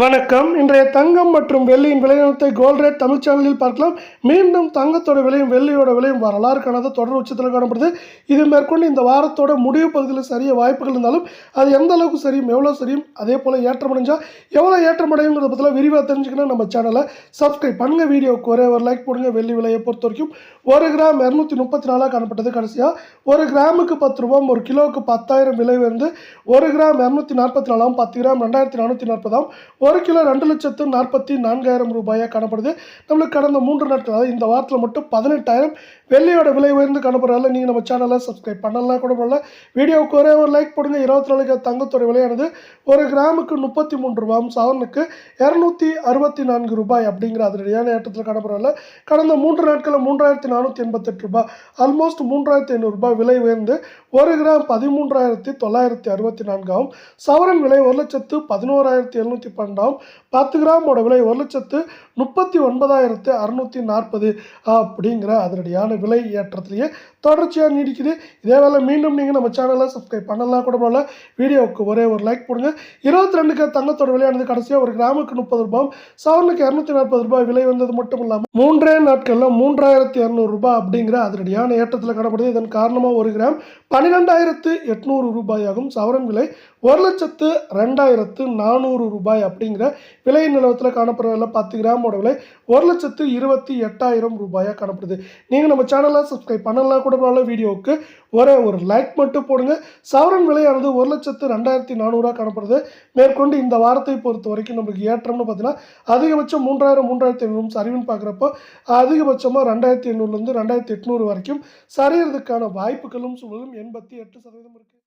வணக்கம். இன்றைய தங்கம் மற்றும் வெள்ளியின் விலைநிலத்தை கோல்ட் ரேட் தமிழ் சேனலில் பார்க்கலாம். மீண்டும் தங்கத்தோட விலையும் வெள்ளியோட விலையும் வரலாறு காணாத தொடர் உச்சத்தில் காணப்படுது. இது மேற்கொண்டு இந்த வாரத்தோட முடிவு பகுதியில் சரிய வாய்ப்புகள் இருந்தாலும் அது எந்த அளவுக்கு சரியும் எவ்வளோ சரியும் அதே போல் ஏற்றமடைஞ்சால் எவ்வளோ ஏற்றமடையுங்கிறத பற்றிலாம் விரிவாக தெரிஞ்சுக்கணும் நம்ம சேனலை சப்ஸ்கிரைப் பண்ணுங்கள் வீடியோவுக்கு ஒரே ஒரு லைக் போடுங்க. வெள்ளி விலையை பொறுத்த வரைக்கும் ஒரு கிராம் இரநூத்தி முப்பத்தி நாலாக காணப்பட்டது கடைசியாக ஒரு கிராமுக்கு பத்து ரூபாய் ஒரு கிலோவுக்கு பத்தாயிரம் விலை வந்து ஒரு கிராம் இரநூத்தி நாற்பத்தி நாலாம் பத்து கிராம் ரெண்டாயிரத்தி நானூற்றி நாற்பதாம் ஒரு கிலோ ரெண்டு லட்சத்து நாற்பத்தி நான்காயிரம் ரூபாயாக காணப்படுது. நம்மளுக்கு கடந்த மூன்று நாட்கள் அதாவது இந்த வாரத்தில் மட்டும் பதினெட்டாயிரம் வெள்ளையோட விலை உயர்ந்து காணப்படுறதால நீங்கள் நம்ம சேனலை சப்ஸ்கிரைப் பண்ணலாம் கூட பண்ணல வீடியோவுக்கு ஒரே ஒரு லைக் போடுங்க. இருபத்தி நாலுக்கு தங்கத்தோட விலையானது ஒரு கிராமுக்கு முப்பத்தி மூன்று ரூபாயும் சவரனுக்கு இரநூத்தி அறுபத்தி நான்கு ரூபாய் அப்படிங்கிற அதிரடியான ஏற்றத்தில் காணப்படுறதில்ல கடந்த மூன்று நாட்களில் மூன்றாயிரத்தி நானூற்றி எண்பத்தெட்டு ரூபாய் ஆல்மோஸ்ட் மூன்றாயிரத்தி ஐநூறுரூபா விலை உயர்ந்து ஒரு கிராம் பதிமூன்றாயிரத்தி தொள்ளாயிரத்தி அறுபத்தி நான்காகவும் சவரன் விலை ஒரு லட்சத்து பதினோராயிரத்தி எழுநூற்றி பன்னெண்டாகும் பத்து கிராமோட விலை ஒரு லட்சத்து முப்பத்தி ஒன்பதாயிரத்து அறுநூற்றி நாற்பது அப்படிங்கிற அதனுடையான விலை ஏற்றத்திலேயே தொடர்ச்சியாக நீடிக்குது. இதே வேலை மீண்டும் நீங்கள் நம்ம சேனலை சப்ஸ்கிரைப் பண்ணலாம் கூட போல வீடியோவுக்கு ஒரே ஒரு லைக் போடுங்க. இருபத்தி ரெண்டுக்கு தங்கத்தோட விலையானது கடைசியாக ஒரு கிராமுக்கு முப்பது ரூபாய் சவரனுக்கு இரநூத்தி நாற்பது ரூபாய் விலை வந்தது மட்டும் இல்லாமல் மூன்றே நாட்களில் மூன்றாயிரத்தி இரநூறு ரூபாய் அப்படிங்கிற அதிரடியான ஏற்றத்தில் காணப்படுது. இதன் காரணமாக ஒரு கிராம் பன்னிரெண்டாயிரத்து எட்நூறு ரூபாயாகும். சவரன் விலை ஒரு லட்சத்து ரெண்டாயிரத்து நானூறு ரூபாய் அப்படி அப்படிங்கிற விலை நிலவரத்தில் காணப்படுறதில்ல பத்து கிராமோட விலை ஒரு லட்சத்து இருபத்தி எட்டாயிரம் ரூபாயாக காணப்படுது. நீங்கள் நம்ம சேனலை சப்ஸ்கிரைப் பண்ணலாம் கூட பரவாயில்ல வீடியோவுக்கு ஒரே ஒரு லைக் மட்டும் போடுங்க. சவரன் விலையானது ஒரு லட்சத்து ரெண்டாயிரத்தி நானூறுரூவா காணப்படுது. மேற்கொண்டு இந்த வாரத்தை பொறுத்த வரைக்கும் நம்மளுக்கு ஏற்றம்னு பார்த்தீங்கன்னா அதிகபட்சம் மூன்றாயிரம் மூன்றாயிரத்தி ஐநூறு சரிவுன்னு பார்க்குறப்போ அதிகபட்சமாக ரெண்டாயிரத்தி எண்ணூறுலேருந்து ரெண்டாயிரத்தி எட்நூறு வரைக்கும் சரியறதுக்கான வாய்ப்புகளும் சூழலும் எண்பத்தி எட்டு சதவீதம் இருக்குது